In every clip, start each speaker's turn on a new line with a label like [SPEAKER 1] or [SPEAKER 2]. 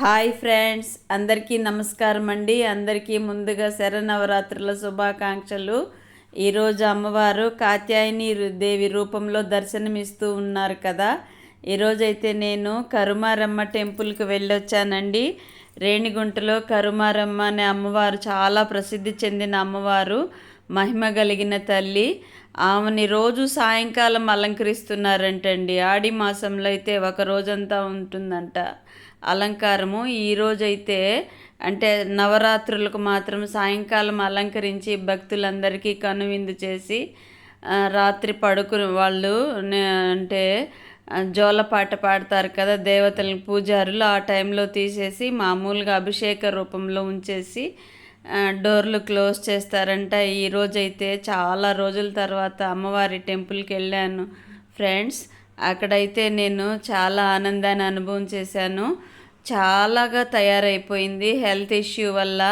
[SPEAKER 1] Hi friends అందరికీ నమస్కారం అండి. అందరికీ ముందుగా శరనవరాత్రుల శుభాకాంక్షలు. ఈరోజు అమ్మవారు కాత్యాయని దేవి రూపంలో దర్శనమిస్తూ ఉన్నారు కదా. ఈరోజైతే నేను కరుమారమ్మ టెంపుల్కి వెళ్ళొచ్చానండి. రేణిగుంటలో కరుమారమ్మ అనే అమ్మవారు చాలా ప్రసిద్ధి చెందిన అమ్మవారు మహిమ కలిగిన తల్లి. ఆమెని రోజు సాయంకాలం అలంకరిస్తున్నారంటండి. ఆడి మాసంలో అయితే ఒక రోజంతా ఉంటుందంట. అలంకారము. ఈరోజైతే అంటే నవరాత్రులకు మాత్రం సాయంకాలం అలంకరించి భక్తులందరికీ కనువిందు చేసి రాత్రి పడుకుని వాళ్ళు అంటే జోలపాట పాడతారు కదా దేవతలను పూజారులు. ఆ టైంలో తీసేసి మామూలుగా అభిషేక రూపంలో ఉంచేసి డోర్లు క్లోజ్ చేస్తారంట. ఈ రోజైతే చాలా రోజుల తర్వాత అమ్మవారి టెంపుల్కి వెళ్ళాను ఫ్రెండ్స్. అక్కడైతే నేను చాలా ఆనందాన్ని అనుభవం చేశాను. చాలాగా తయారైపోయింది హెల్త్ ఇష్యూ వల్ల.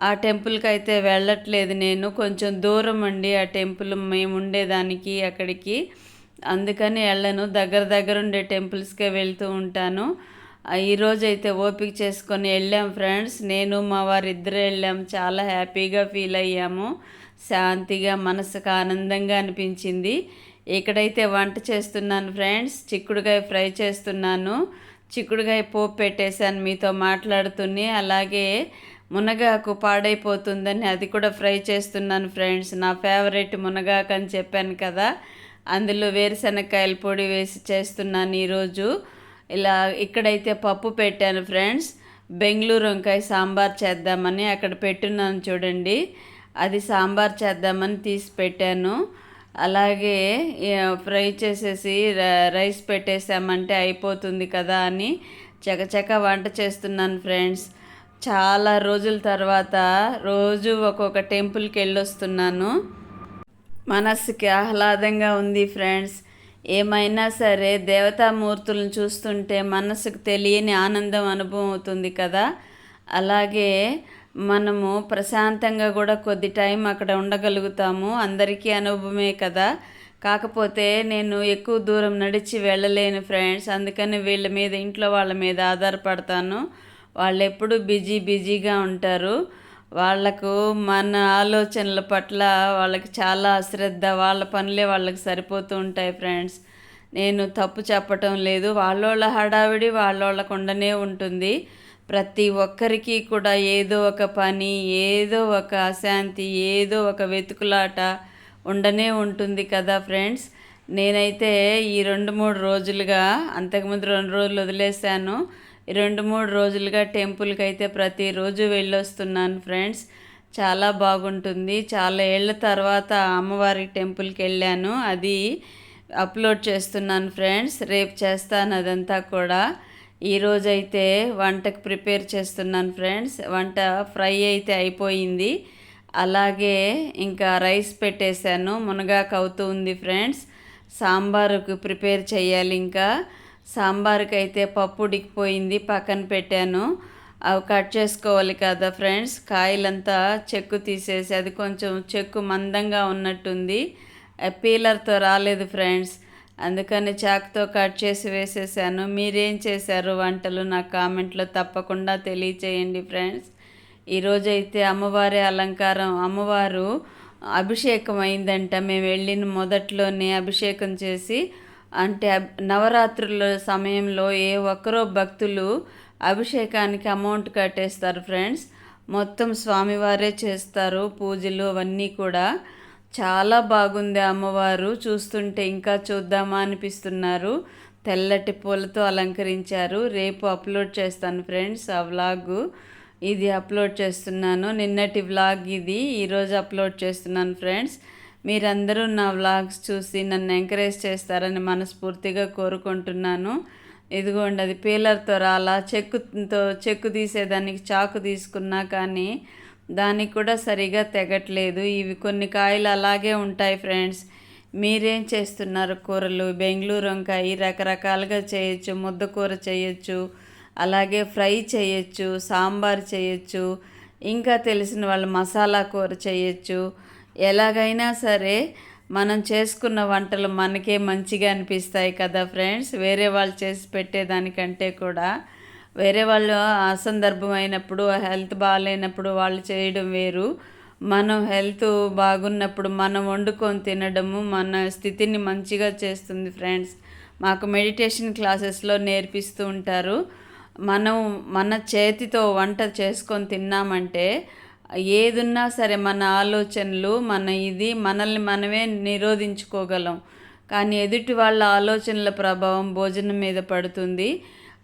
[SPEAKER 1] ఆ టెంపుల్కి అయితే వెళ్ళట్లేదు నేను. కొంచెం దూరం అండి ఆ టెంపుల్. మేము ఉండేదానికి అక్కడికి. అందుకని వెళ్ళను. దగ్గర దగ్గర ఉండే టెంపుల్స్కే వెళ్తూ ఉంటాను. ఈరోజు అయితే ఓపిక చేసుకొని వెళ్ళాం ఫ్రెండ్స్. నేను మా వారి ఇద్దరు వెళ్ళాం. చాలా హ్యాపీగా ఫీల్ అయ్యాము. శాంతిగా మనసుకు ఆనందంగా అనిపించింది. ఇక్కడైతే వంట చేస్తున్నాను ఫ్రెండ్స్. చిక్కుడుకాయ ఫ్రై చేస్తున్నాను. చిక్కుడుకాయ పోపు పెట్టేశాను మీతో మాట్లాడుతూనే అలాగే మునగాకు పాడైపోతుందని అది కూడా ఫ్రై చేస్తున్నాను ఫ్రెండ్స్. నా ఫేవరెట్ మునగాకు అని చెప్పాను కదా. అందులో వేరుశనక్కాయల పొడి వేసి చేస్తున్నాను ఈరోజు. ఇలా ఇక్కడైతే పప్పు పెట్టాను ఫ్రెండ్స్. బెంగళూరు వంకాయ సాంబార్ చేద్దామని అక్కడ పెట్టున్నాను చూడండి. అది సాంబార్ చేద్దామని తీసి పెట్టాను. అలాగే ఫ్రై చేసేసి రైస్ పెట్టేసామంటే అయిపోతుంది కదా అని చకచక వంట చేస్తున్నాను ఫ్రెండ్స్. చాలా రోజుల తర్వాత రోజు ఒక్కొక్క టెంపుల్కి వెళ్ళొస్తున్నాను. మనస్సుకి ఆహ్లాదంగా ఉంది ఫ్రెండ్స్. ఏమైనా సరే దేవతామూర్తులను చూస్తుంటే మనసుకు తెలియని ఆనందం అనుభవం అవుతుంది కదా. అలాగే మనము ప్రశాంతంగా కూడా కొద్ది టైం అక్కడ ఉండగలుగుతాము. అందరికీ అనుభవమే కదా. కాకపోతే నేను ఎక్కువ దూరం నడిచి వెళ్ళలేను ఫ్రెండ్స్. అందుకని వీళ్ళ మీద ఇంట్లో వాళ్ళ మీద ఆధారపడతాను. వాళ్ళు ఎప్పుడూ బిజీ బిజీగా ఉంటారు. వాళ్ళకు మన ఆలోచనల పట్ల వాళ్ళకి చాలా అశ్రద్ధ వాళ్ళ పనులే వాళ్ళకి సరిపోతూ ఉంటాయి ఫ్రెండ్స్. నేను తప్పు చెప్పటం లేదు. వాళ్ళోళ్ళ హడావిడి వాళ్ళోళ్ళకు ఉండనే ఉంటుంది. ప్రతి ఒక్కరికి కూడా ఏదో ఒక పని ఏదో ఒక అశాంతి ఏదో ఒక వెతుకులాట ఉండనే ఉంటుంది కదా ఫ్రెండ్స్? నేనైతే ఈ రెండు మూడు రోజులుగా అంతకుముందు రెండు రోజులు వదిలేశాను. ఈ రెండు మూడు రోజులుగా టెంపుల్కి అయితే ప్రతిరోజు వెళ్ళొస్తున్నాను ఫ్రెండ్స్. చాలా బాగుంటుంది. చాలా ఏళ్ళ తర్వాత అమ్మవారి టెంపుల్కి వెళ్ళాను అది అప్లోడ్ చేస్తున్నాను ఫ్రెండ్స్. రేపు చేస్తాను అదంతా కూడా. ఈరోజైతే వంటకు ప్రిపేర్ చేస్తున్నాను ఫ్రెండ్స్. వంట ఫ్రై అయితే అయిపోయింది. అలాగే ఇంకా రైస్ పెట్టేశాను. మునగాకు అవుతూ ఉంది ఫ్రెండ్స్. సాంబారుకు ప్రిపేర్ చేయాలి ఇంకా. సాంబార్కి అయితే పప్పు ఉడికిపోయింది. పక్కన పెట్టాను. అవి కట్ చేసుకోవాలి కదా ఫ్రెండ్స్. కాయలంతా చెక్కు తీసేసి అది కొంచెం చెక్కు మందంగా ఉన్నట్టుంది. పీలర్తో రాలేదు ఫ్రెండ్స్. అందుకని చాకుతో కట్ చేసి వేసేసాను. మీరేం చేశారు వంటలు నా కామెంట్లో తప్పకుండా తెలియచేయండి ఫ్రెండ్స్. ఈరోజైతే అమ్మవారి అలంకారం అమ్మవారు అభిషేకం అయిందంట మేము వెళ్ళిన మొదట్లోనే అభిషేకం చేసి అంటే నవరాత్రుల సమయంలో ఏ ఒక్కరో భక్తులు అభిషేకానికి అమౌంట్ కట్టేస్తారు ఫ్రెండ్స్. మొత్తం స్వామివారే చేస్తారు పూజలు అవన్నీ కూడా. చాలా బాగుంది అమ్మవారు. చూస్తుంటే ఇంకా చూద్దామా అనిపిస్తున్నారు. తెల్లటి పూలతో అలంకరించారు. రేపు అప్లోడ్ చేస్తాను ఫ్రెండ్స్ ఆ వ్లాగ్. ఇది అప్లోడ్ చేస్తున్నాను. నిన్నటి వ్లాగ్ ఇది. ఈరోజు అప్లోడ్ చేస్తున్నాను ఫ్రెండ్స్. మీరందరూ నా వ్లాగ్స్ చూసి నన్ను ఎంకరేజ్ చేస్తారని మనస్ఫూర్తిగా కోరుకుంటున్నాను. ఇదిగోండి అది పీలర్తో రాలా చెక్కుతో చెక్కు తీసేదానికి చాకు తీసుకున్నా కానీ దానికి కూడా సరిగా తెగట్లేదు. ఇవి కొన్ని కాయలు అలాగే ఉంటాయి ఫ్రెండ్స్. మీరేం చేస్తున్నారు? కూరలు బెంగళూరు వంకాయ రకరకాలుగా చేయొచ్చు ముద్ద కూర చేయొచ్చు అలాగే ఫ్రై చేయొచ్చు సాంబార్ చేయొచ్చు ఇంకా తెలిసిన వాళ్ళు మసాలా కూర చేయొచ్చు. ఎలాగైనా సరే మనం చేసుకున్న వంటలు మనకే మంచిగా అనిపిస్తాయి కదా ఫ్రెండ్స్. వేరే వాళ్ళు చేసి పెట్టేదానికంటే కూడా వేరే వాళ్ళు అసందర్భమైనప్పుడు అయినప్పుడు హెల్త్ బాగాలేనప్పుడు వాళ్ళు చేయడం వేరు. మనం హెల్త్ బాగున్నప్పుడు మనం వండుకొని తినడము మన స్థితిని మంచిగా చేస్తుంది ఫ్రెండ్స్. మాకు మెడిటేషన్ క్లాసెస్లో నేర్పిస్తూ ఉంటారు. మనం మన చేతితో వంట చేసుకొని తిన్నామంటే ఏదున్నా సరే మన ఆలోచనలు మన ఇది మనల్ని మనమే నిరోధించుకోగలం. కానీ ఎదుటి వాళ్ళ ఆలోచనల ప్రభావం భోజనం మీద పడుతుంది.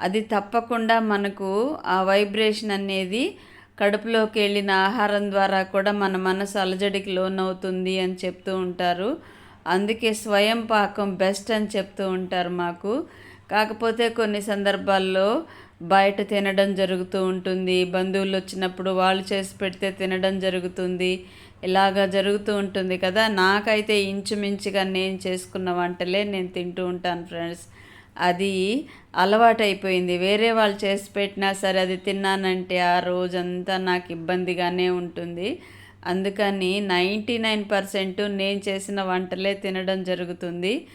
[SPEAKER 1] అది తప్పకుండా మనకు ఆ వైబ్రేషన్ అనేది కడుపులోకి వెళ్ళిన ఆహారం ద్వారా కూడా మన మనసు అలజడికి లోనవుతుంది అని చెప్తూ ఉంటారు. అందుకే స్వయం పాకం బెస్ట్ అని చెప్తూ ఉంటారు మాకు. కాకపోతే కొన్ని సందర్భాల్లో బయట తినడం జరుగుతూ ఉంటుంది. బంధువులు వచ్చినప్పుడు వాళ్ళు చేసి పెడితే తినడం జరుగుతుంది. ఇలాగా జరుగుతూ ఉంటుంది కదా. నాకైతే ఇంచుమించుగా నేను చేసుకున్న వంటలే నేను తింటూ ఉంటాను ఫ్రెండ్స్ అది అలవాటైపోయింది. వేరే వాళ్ళు చేసి పెట్టినా సరే అది తిన్నానంటే ఆ రోజంతా నాకు ఇబ్బందిగానే ఉంటుంది. అందుకని నైంటీ నైన్ పర్సెంట్ నేను చేసిన వంటలే తినడం జరుగుతుంది.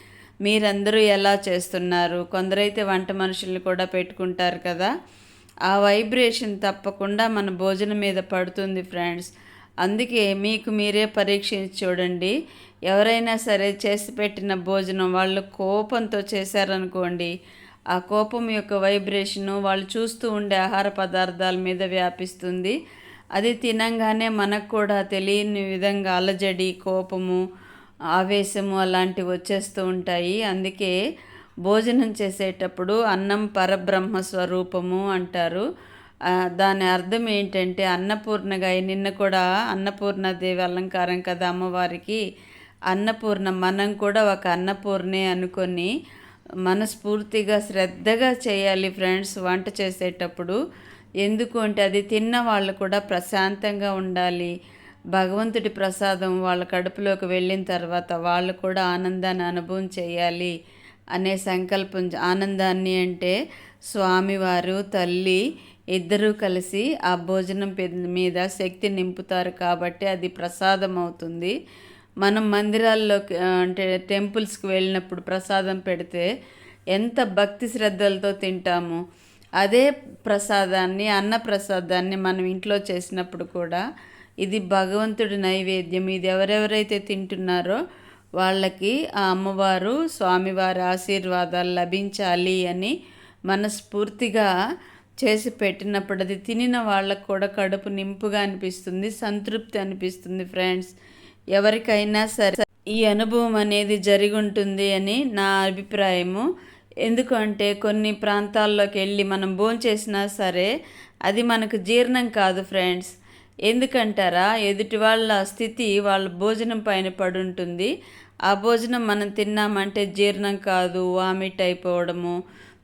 [SPEAKER 1] మీరందరూ ఎలా చేస్తున్నారు? కొందరైతే వంట మనుషుల్ని కూడా పెట్టుకుంటారు కదా. ఆ వైబ్రేషన్ తప్పకుండా మన భోజనం మీద పడుతుంది ఫ్రెండ్స్. అందుకే మీకు మీరే పరీక్షించి చూడండి. ఎవరైనా సరే చేసి పెట్టిన భోజనం వాళ్ళు కోపంతో చేశారనుకోండి ఆ కోపం యొక్క వైబ్రేషను వాళ్ళు చూస్తూ ఉండే ఆహార పదార్థాల మీద వ్యాపిస్తుంది. అది తినంగానే మనకు కూడా తెలియని విధంగా అలజడి కోపము ఆవేశము అలాంటివి వచ్చేస్తూ ఉంటాయి. అందుకే భోజనం చేసేటప్పుడు అన్నం పరబ్రహ్మ స్వరూపము అంటారు. దాని అర్థం ఏంటంటే అన్నపూర్ణగా నిన్న కూడా అన్నపూర్ణదేవి అలంకారం కదా అమ్మవారికి. అన్నపూర్ణ మనం కూడా ఒక అన్నపూర్ణే అనుకొని మనస్ఫూర్తిగా శ్రద్ధగా చేయాలి ఫ్రెండ్స్ వంట చేసేటప్పుడు. ఎందుకు అంటే అది తిన్న వాళ్ళు కూడా ప్రశాంతంగా ఉండాలి. భగవంతుడి ప్రసాదం వాళ్ళ కడుపులోకి వెళ్ళిన తర్వాత వాళ్ళు కూడా ఆనందాన్ని అనుభవం చేయాలి అనే సంకల్పం ఆనందాన్ని అంటే స్వామివారు తల్లి ఇద్దరూ కలిసి ఆ భోజనం మీద శక్తి నింపుతారు కాబట్టి అది ప్రసాదం అవుతుంది. మనం మందిరాల్లోకి అంటే టెంపుల్స్కి వెళ్ళినప్పుడు ప్రసాదం పెడితే ఎంత భక్తి శ్రద్ధలతో తింటాము అదే ప్రసాదాన్ని అన్న ప్రసాదాన్ని మనం ఇంట్లో చేసినప్పుడు కూడా ఇది భగవంతుడి నైవేద్యం. ఇది ఎవరెవరైతే తింటున్నారో వాళ్ళకి ఆ అమ్మవారు స్వామివారి ఆశీర్వాదాలు లభించాలి అని మనస్ఫూర్తిగా చేసి పెట్టినప్పుడు అది తినిన వాళ్ళకు కూడా కడుపు నింపుగా అనిపిస్తుంది సంతృప్తి అనిపిస్తుంది ఫ్రెండ్స్. ఎవరికైనా సరే ఈ అనుభవం అనేది జరిగి ఉంటుంది అని నా అభిప్రాయము. ఎందుకంటే కొన్ని ప్రాంతాల్లోకి వెళ్ళి మనం భోంచేసినా సరే అది మనకు జీర్ణం కాదు ఫ్రెండ్స్. ఎందుకంటారా? ఎదుటి వాళ్ళ స్థితి వాళ్ళ భోజనం పైన పడి ఉంటుంది ఆ భోజనం మనం తిన్నామంటే జీర్ణం కాదు వామిట్ అయిపోవడము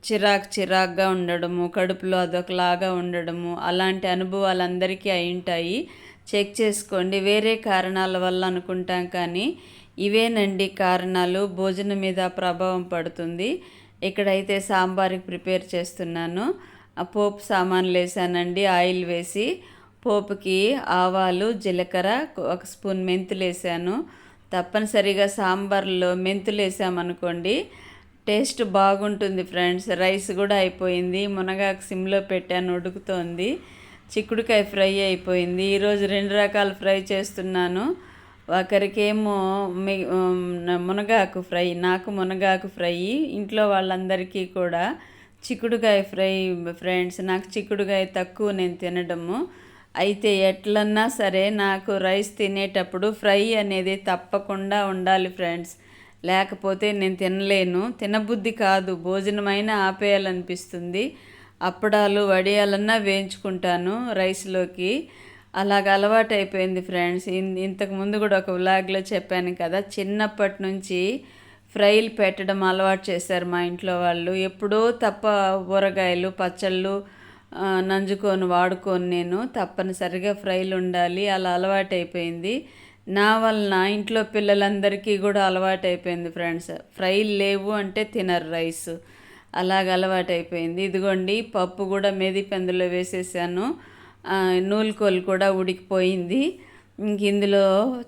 [SPEAKER 1] చిరాకు చిరాకుగా ఉండడము కడుపులో అదొకలాగా ఉండడము అలాంటి అనుభవాలు అందరికీ అయి ఉంటాయి. చెక్ చేసుకోండి. వేరే కారణాల వల్ల అనుకుంటాం కానీ ఇవేనండి కారణాలు. భోజనం మీద ప్రభావం పడుతుంది. ఇక్కడైతే సాంబార్కి ప్రిపేర్ చేస్తున్నాను. పోపు సామాన్లు వేసానండి. ఆయిల్ వేసి పోపుకి ఆవాలు జీలకర్ర ఒక స్పూన్ మెంతులు వేసాను. తప్పనిసరిగా సాంబార్లో మెంతులు వేసామనుకోండి టేస్ట్ బాగుంటుంది ఫ్రెండ్స్. రైస్ కూడా అయిపోయింది. మునగాకు సిమ్లో పెట్టాను ఉడుకుతోంది. చిక్కుడుకాయ ఫ్రై అయిపోయింది. ఈరోజు రెండు రకాల ఫ్రై చేస్తున్నాను. ఒకరికేమో మీ మునగాకు ఫ్రై నాకు మునగాకు ఫ్రై ఇంట్లో వాళ్ళందరికీ కూడా చిక్కుడుకాయ ఫ్రై ఫ్రెండ్స్ నాకు చిక్కుడుకాయ తక్కువ నేను తినడము. అయితే ఎట్లన్నా సరే నాకు రైస్ తినేటప్పుడు ఫ్రై అనేది తప్పకుండా ఉండాలి ఫ్రెండ్స్. లేకపోతే నేను తినలేను. తినబుద్ధి కాదు. భోజనమైనా ఆపేయాలనిపిస్తుంది. అప్పడాలు వడియాలన్నా వేయించుకుంటాను రైస్లోకి. అలాగ అలవాటు అయిపోయింది ఫ్రెండ్స్ ఇంతకు ముందు కూడా ఒక వ్లాగ్లో చెప్పాను కదా చిన్నప్పటి నుంచి ఫ్రైలు పెట్టడం అలవాటు చేశారు మా ఇంట్లో వాళ్ళు. ఎప్పుడో తప్ప ఊరగాయలు పచ్చళ్ళు నంజుకొని వాడుకొని నేను తప్పనిసరిగా ఫ్రైలు ఉండాలి. అలా అలవాటు అయిపోయింది నా వలన ఇంట్లో పిల్లలందరికీ కూడా అలవాటు అయిపోయింది ఫ్రెండ్స్. ఫ్రైలు లేవు అంటే తినరు రైస్. అలాగ అలవాటైపోయింది. ఇదిగోండి పప్పు కూడా మెదిపెందులో వేసేసాను. నూలుకోలు కూడా ఉడికిపోయింది. ఇంక ఇందులో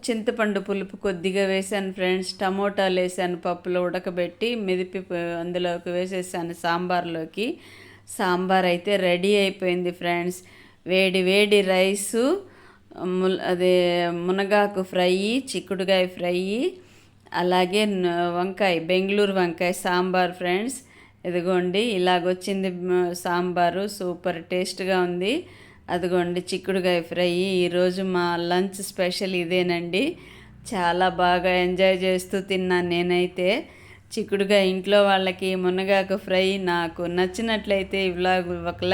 [SPEAKER 1] చింతపండు పులుపు కొద్దిగా వేసాను ఫ్రెండ్స్. టమోటాలు వేసాను పప్పులో ఉడకబెట్టి మెదిపి అందులోకి వేసేసాను సాంబార్లోకి. సాంబార్ అయితే రెడీ అయిపోయింది ఫ్రెండ్స్. వేడి వేడి రైసు అదే మునగాకు ఫ్రై చిక్కుడుగాయ ఫ్రై అలాగే వంకాయ బెంగళూరు వంకాయ సాంబార్ ఫ్రెండ్స్. ఇదిగోండి ఇలాగొచ్చింది సాంబారు సూపర్ టేస్ట్గా ఉంది. అదిగోండి చిక్కుడుకాయ ఫ్రై. ఈరోజు మా లంచ్ స్పెషల్ ఇదేనండి. చాలా బాగా ఎంజాయ్ చేస్తూ తిన్నాను నేనైతే. చిక్కుడుగా ఇంట్లో వాళ్ళకి మునగాకు ఫ్రై నాకు నచ్చినట్లయితే ఇలాగ ఒక లైక్